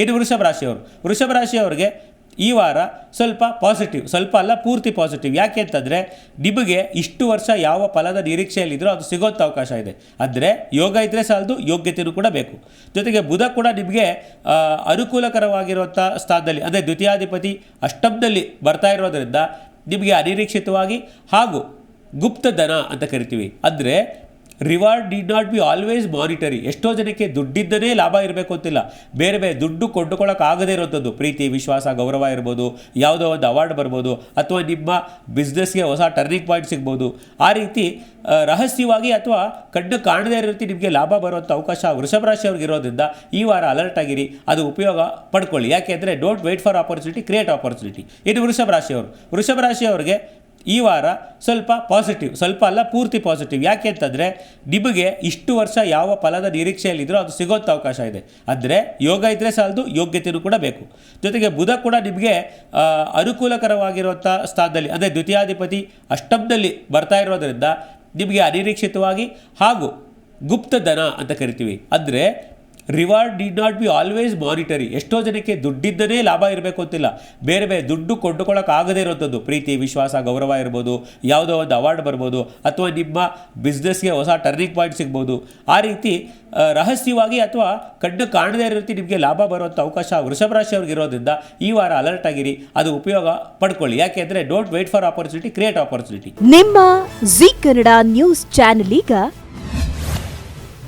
ಇನ್ನು ವೃಷಭ ರಾಶಿಯವರು. ವೃಷಭ ರಾಶಿಯವರಿಗೆ ಈ ವಾರ ಸ್ವಲ್ಪ ಪಾಸಿಟಿವ್ ಸ್ವಲ್ಪ ಅಲ್ಲ, ಪೂರ್ತಿ ಪಾಸಿಟಿವ್ ಯಾಕೆ ಅಂತಂದರೆ ನಿಮಗೆ ಇಷ್ಟು ವರ್ಷ ಯಾವ ಫಲದ ನಿರೀಕ್ಷೆಯಲ್ಲಿದ್ದರೂ ಅದು ಸಿಗೋಂಥ ಅವಕಾಶ ಇದೆ. ಆದರೆ ಯೋಗ ಇದ್ದರೆ ಸಾಲದು ಯೋಗ್ಯತೆಯೂ ಕೂಡ ಬೇಕು. ಜೊತೆಗೆ ಬುಧ ಕೂಡ ನಿಮಗೆ ಅನುಕೂಲಕರವಾಗಿರುವಂಥ ಸ್ಥಾನದಲ್ಲಿ, ಅಂದರೆ ದ್ವಿತೀಯಾಧಿಪತಿ ಅಷ್ಟಮದಲ್ಲಿ ಬರ್ತಾ ಇರೋದರಿಂದ ನಿಮಗೆ ಅನಿರೀಕ್ಷಿತವಾಗಿ ಹಾಗೂ ಗುಪ್ತಧನ ಅಂತ ಕರಿತೀವಿ. ಅಂದರೆ reward did not be always monetary ಎಷ್ಟೋ ಜನಕ್ಕೆ ದುಡ್ಡಿದ್ದನೇ ಲಾಭ ಇರಬೇಕು ಅಂತಿಲ್ಲ. ಬೇರೆ ಬೇರೆ ದುಡ್ಡು ಕೊಂಡುಕೊಳ್ಳೋಕೆ ಆಗದೇ ಇರೋಂಥದ್ದು. ಪ್ರೀತಿ, ವಿಶ್ವಾಸ, ಗೌರವ ಇರ್ಬೋದು, ಯಾವುದೋ ಒಂದು ಅವಾರ್ಡ್ ಬರ್ಬೋದು, ಅಥವಾ ನಿಮ್ಮ ಬಿಸ್ನೆಸ್ಗೆ ಹೊಸ ಟರ್ನಿಂಗ್ ಪಾಯಿಂಟ್ ಸಿಗ್ಬೋದು. ಆ ರೀತಿ ರಹಸ್ಯವಾಗಿ ಅಥವಾ ಕಣ್ಣು ಕಾಣದೇ ಇರೋ ರೀತಿ ನಿಮಗೆ ಲಾಭ ಬರುವಂಥ ಅವಕಾಶ ವೃಷಭ ರಾಶಿಯವ್ರಿಗೆ ಇರೋದ್ರಿಂದ ಈ ವಾರ ಅಲರ್ಟ್ ಆಗಿರಿ. ಅದು ಉಪಯೋಗ ಪಡ್ಕೊಳ್ಳಿ. ಯಾಕೆಂದರೆ don't wait for opportunity create opportunity ಇದು ವೃಷಭ ರಾಶಿಯವರು. ವೃಷಭ ರಾಶಿಯವರಿಗೆ ಈ ವಾರ ಸ್ವಲ್ಪ ಪಾಸಿಟಿವ್ ಸ್ವಲ್ಪ ಅಲ್ಲ ಪೂರ್ತಿ ಪಾಸಿಟಿವ್ ಯಾಕೆ ಅಂತಂದರೆ ನಿಮಗೆ ಇಷ್ಟು ವರ್ಷ ಯಾವ ಫಲದ ನಿರೀಕ್ಷೆಯಲ್ಲಿದ್ದರೂ ಅದು ಸಿಗೋಂಥ ಅವಕಾಶ ಇದೆ. ಆದರೆ ಯೋಗ ಇದ್ದರೆ ಸಾಲದು ಯೋಗ್ಯತೆಯೂ ಕೂಡ ಬೇಕು. ಜೊತೆಗೆ ಬುಧ ಕೂಡ ನಿಮಗೆ ಅನುಕೂಲಕರವಾಗಿರುವಂಥ ಸ್ಥಾನದಲ್ಲಿ, ಅಂದರೆ ದ್ವಿತೀಯಾಧಿಪತಿ ಅಷ್ಟಮದಲ್ಲಿ ಬರ್ತಾ ಇರೋದರಿಂದ ನಿಮಗೆ ಅನಿರೀಕ್ಷಿತವಾಗಿ ಹಾಗೂ ಗುಪ್ತಧನ ಅಂತ ಕರಿತೀವಿ. ಅಂದರೆ reward did not be always monetary ಎಷ್ಟೋ ಜನಕ್ಕೆ ದುಡ್ಡಿದ್ದನೇ ಲಾಭ ಇರಬೇಕು ಅಂತಿಲ್ಲ. ಬೇರೆ ಬೇರೆ ದುಡ್ಡು ಕೊಂಡುಕೊಳ್ಳೋಕ್ಕಾಗದೇ ಇರೋಂಥದ್ದು. ಪ್ರೀತಿ, ವಿಶ್ವಾಸ, ಗೌರವ ಇರ್ಬೋದು, ಯಾವುದೋ ಒಂದು ಅವಾರ್ಡ್ ಬರ್ಬೋದು, ಅಥವಾ ನಿಮ್ಮ ಬಿಸ್ನೆಸ್ಗೆ ಹೊಸ ಟರ್ನಿಂಗ್ ಪಾಯಿಂಟ್ ಸಿಗ್ಬೋದು. ಆ ರೀತಿ ರಹಸ್ಯವಾಗಿ ಅಥವಾ ಕಣ್ಣು ಕಾಣದೇ ಇರೋ ರೀತಿ ನಿಮಗೆ ಲಾಭ ಬರುವಂಥ ಅವಕಾಶ ವೃಷಭ ರಾಶಿಯವ್ರಿಗೆ ಇರೋದ್ರಿಂದ ಈ ವಾರ ಅಲರ್ಟ್ ಆಗಿರಿ. ಅದು ಉಪಯೋಗ ಪಡ್ಕೊಳ್ಳಿ. ಯಾಕೆಂದರೆ don't wait for opportunity create opportunity ನಿಮ್ಮ ಜಿ ಕನ್ನಡ ನ್ಯೂಸ್ ಚಾನೆಲ್ ಈಗ